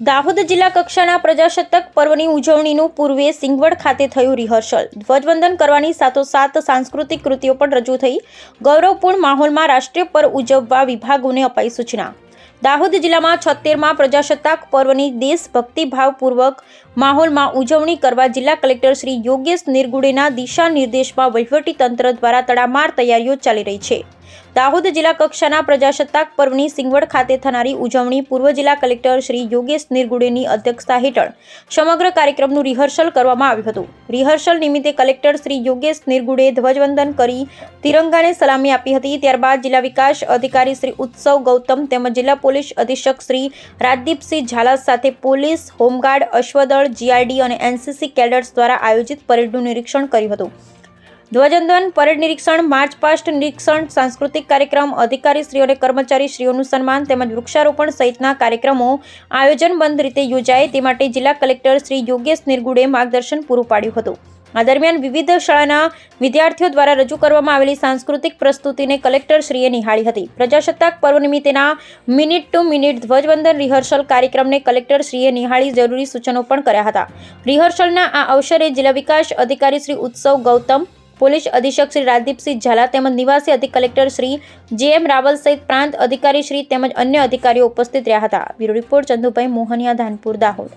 દાહોદ જિલ્લા કક્ષાના પ્રજાસત્તાક પર્વની ઉજવણીનું પૂર્વે સિંગવડ ખાતે થયું રિહર્સલ. ધ્વજવંદન કરવાની સાથોસાથ સાંસ્કૃતિક કૃતિઓ પણ રજૂ થઈ. ગૌરવપૂર્ણ માહોલમાં રાષ્ટ્રીય પર્વ ઉજવવા વિભાગોને અપાઈ સૂચના. દાહોદ જિલ્લામાં છોતેરમાં પ્રજાસત્તાક પર્વની દેશભક્તિભાવપૂર્વક માહોલમાં ઉજવણી કરવા જિલ્લા કલેક્ટર શ્રી યોગેશ નિર્ગુડેના દિશા નિર્દેશમાં વહીવટી તંત્ર દ્વારા તડામાર તૈયારીઓ ચાલી રહી છે. દાહોદ જિલ્લા કક્ષાના પ્રજાસત્તાક પર્વની સિંગવડ ખાતે થનારી ઉજવણી પૂર્વ જિલ્લા કલેક્ટર શ્રી યોગેશ નિર્ગુડેની અધ્યક્ષતા હેઠળ સમગ્ર કાર્યક્રમનું રિહર્સલ કરવામાં આવ્યું હતું. રિહર્સલ નિમિત્તે કલેક્ટર શ્રી યોગેશ નિર્ગુડે ધ્વજવંદન કરી તિરંગાને સલામી આપી હતી. ત્યારબાદ જિલ્લા વિકાસ અધિકારી શ્રી ઉત્સવ ગૌતમ તેમજ જિલ્લા પોલીસ અધિક્ષક શ્રી રાજદીપસિંહ ઝાલા સાથે પોલીસ, હોમગાર્ડ, અશ્વદળ, જીઆરડી અને એનસીસી કેડર્સ દ્વારા આયોજિત પરેડનું નિરીક્ષણ કર્યું હતું. ધ્વજવંદન, પરેડ નિરીક્ષણ, માર્ચ પાસ્ટ નિરીક્ષણ, સાંસ્કૃતિક કાર્યક્રમ અધિકારીશ્રીઓ અને કર્મચારીશ્રીઓનું સન્માન તેમજ વૃક્ષારોપણ સહિતના કાર્યક્રમો આયોજનબંધ રીતે યોજાય તે માટે જિલ્લા કલેક્ટર શ્રી યોગેશ નિર્ગુડે માર્ગદર્શન પૂરું પાડ્યું હતું. આ દરમિયાન વિવિધ શાળાના વિદ્યાર્થીઓ દ્વારા રજૂ કરવામાં આવેલી સાંસ્કૃતિક પ્રસ્તુતિને કલેક્ટરશ્રીએ નિહાળી હતી. પ્રજાસત્તાક પર્વ નિમિત્તેના મિનિટ ટુ મિનિટ ધ્વજવંદન રિહર્સલ કાર્યક્રમને કલેક્ટરશ્રીએ નિહાળી જરૂરી સૂચનો પણ કર્યા હતા. રિહર્સલના આ અવસરે જિલ્લા વિકાસ અધિકારી શ્રી ઉત્સવ ગૌતમ પોલીસ અધિક્ષક શ્રી રાજદીપસિંહ ઝાલા તેમજ નિવાસી અધિક કલેક્ટર શ્રી જે એમ રાવલ સહિત પ્રાંત અધિકારી શ્રી તેમજ અન્ય અધિકારીઓ ઉપસ્થિત રહ્યા હતા. Bureau report Chandubhai Mohaniya, Dhanpur, Dahod.